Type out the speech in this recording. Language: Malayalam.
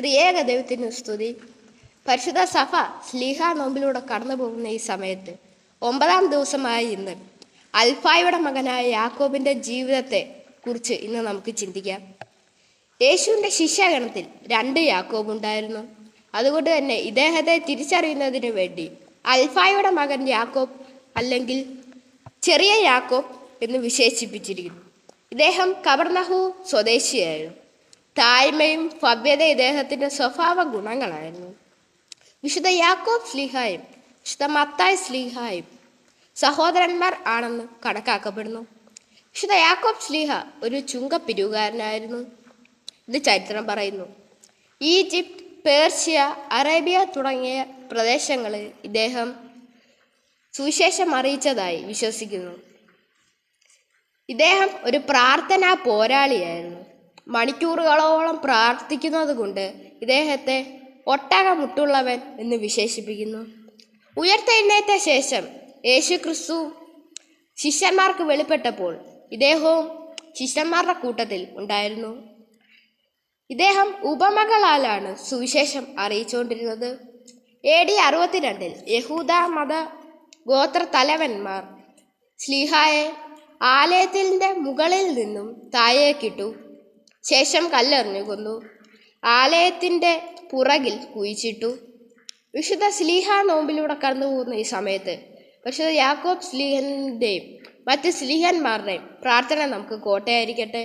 ത്രിയേക ദൈവത്തിനു സ്തുതി. പരിശുദ്ധ സഭ സ്ലീഹ നോമ്പിലൂടെ കടന്നു പോകുന്ന ഈ സമയത്ത് ഒമ്പതാം ദിവസമായ ഇന്ന് അൽഫായുടെ മകനായ യാക്കോബിന്റെ ജീവിതത്തെ കുറിച്ച് ഇന്ന് നമുക്ക് ചിന്തിക്കാം. യേശുവിന്റെ ശിഷ്യഗണത്തിൽ രണ്ട് യാക്കോബ് ഉണ്ടായിരുന്നു. അതുകൊണ്ട് തന്നെ ഇദ്ദേഹത്തെ തിരിച്ചറിയുന്നതിന് വേണ്ടി അൽഫായുടെ മകൻ യാക്കോബ് അല്ലെങ്കിൽ ചെറിയ യാക്കോബ് എന്ന് വിശേഷിപ്പിച്ചിരിക്കുന്നു. ഇദ്ദേഹം കബർനഹു സ്വദേശിയായിരുന്നു. താഴ്മയും ഭവ്യത ഇദ്ദേഹത്തിന്റെ സ്വഭാവ ഗുണങ്ങളായിരുന്നു. വിശുദ്ധ യാക്കോബ് സ്ലിഹായും വിശുദ്ധ മത്തായ് സ്ലിഹായും സഹോദരന്മാർ ആണെന്ന് കണക്കാക്കപ്പെടുന്നു. വിശുദ്ധ യാക്കോബ് സ്ലിഹ ഒരു ചുങ്ക പിരുകാരനായിരുന്നു ഇത് ചരിത്രം പറയുന്നു. ഈജിപ്ത് പേർഷ്യ അറേബ്യ തുടങ്ങിയ പ്രദേശങ്ങളിൽ ഇദ്ദേഹം സുവിശേഷം അറിയിച്ചതായി വിശ്വസിക്കുന്നു. ഇദ്ദേഹം ഒരു പ്രാർത്ഥനാ പോരാളിയായിരുന്നു. മണിക്കൂറുകളോളം പ്രാർത്ഥിക്കുന്നത് കൊണ്ട് ഇദ്ദേഹത്തെ ഒട്ടകമുട്ടുള്ളവൻ എന്ന് വിശേഷിപ്പിക്കുന്നു. ഉയർത്തെഴുന്നേറ്റ ശേഷം യേശു ക്രിസ്തു ശിഷ്യന്മാർക്ക് വെളിപ്പെട്ടപ്പോൾ ഇദ്ദേഹവും ശിഷ്യന്മാരുടെ കൂട്ടത്തിൽ ഉണ്ടായിരുന്നു. ഇദ്ദേഹം ഉപമകളാലാണ് സുവിശേഷം അറിയിച്ചുകൊണ്ടിരുന്നത്. എ ഡി അറുപത്തിരണ്ടിൽ യഹൂദ മത ഗോത്ര തലവന്മാർ സ്ലീഹായെ ആലയത്തിന്റെ മുകളിൽ നിന്നും താഴേക്കിട്ടു. ശേഷം കല്ലെറിഞ്ഞു കൊന്നു. ആലയത്തിന്റെ പുറകിൽ കുഴിച്ചിട്ടു. വിശുദ്ധ സ്ലീഹ നോമ്പിലൂടെ കടന്നു പോകുന്ന ഈ സമയത്ത് വിശുദ്ധ യാക്കോബ് സ്ലീഹന്റെയും മറ്റ് സ്ലീഹന്മാരുടെയും പ്രാർത്ഥന നമുക്ക് കോട്ടയായിരിക്കട്ടെ.